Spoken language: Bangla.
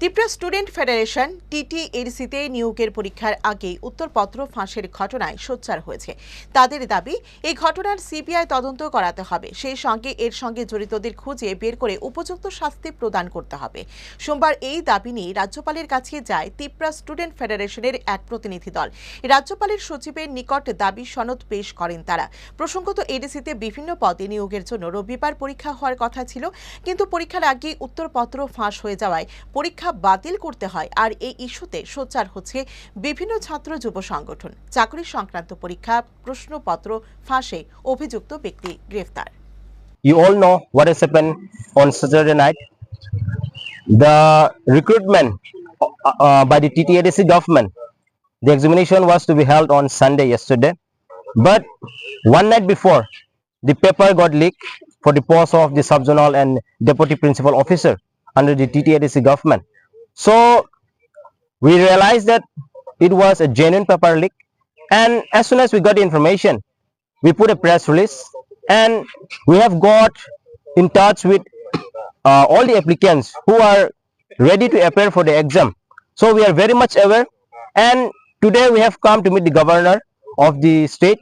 ত্রিপুরা স্টুডেন্ট ফেডারেশন, টিটিএডিসিতে নিয়োগের পরীক্ষার আগেই উত্তরপত্র ফাঁসের ঘটনায় সোচ্চার হয়েছে। তাদের দাবি, এই ঘটনার সিবিআই তদন্ত করাতে হবে। সেই সঙ্গে এর সঙ্গে জড়িতদের খুঁজে বের করে উপযুক্ত শাস্তি প্রদান করতে হবে। সোমবার এই দাবি নিয়ে রাজ্যপালের কাছে যায় ত্রিপুরা স্টুডেন্ট ফেডারেশনের এক প্রতিনিধি দল। রাজ্যপালের সচিবের নিকট দাবি সনদ পেশ করেন তারা। প্রসঙ্গত এডিসিতে বিভিন্ন পদে নিয়োগের জন্য রবিবার পরীক্ষা হওয়ার কথা ছিল, কিন্তু পরীক্ষার আগেই উত্তরপত্র ফাঁস হয়ে যাওয়ায় পরীক্ষা বাতিল করতে হয় আর এই ইস্যুতে সোচ্চার হচ্ছে বিভিন্ন ছাত্র যুব সংগঠন চাকরি সংক্রান্ত পরীক্ষা প্রশ্নপত্র ফাঁসে অভিযুক্ত ব্যক্তি গ্রেফতার you all know what has happened on Saturday night. The recruitment uh, uh, by the TTADC government, the examination was to be held on Sunday yesterday. But one night before, the paper got leaked for the post of the subzonal and deputy principal officer under the TTADC government. So we realized that it was a genuine paper leak and as soon as we got the information, we put a press release and we have got in touch with uh, all the applicants who are ready to appear for the exam. So we are very much aware and today we have come to meet the governor of the state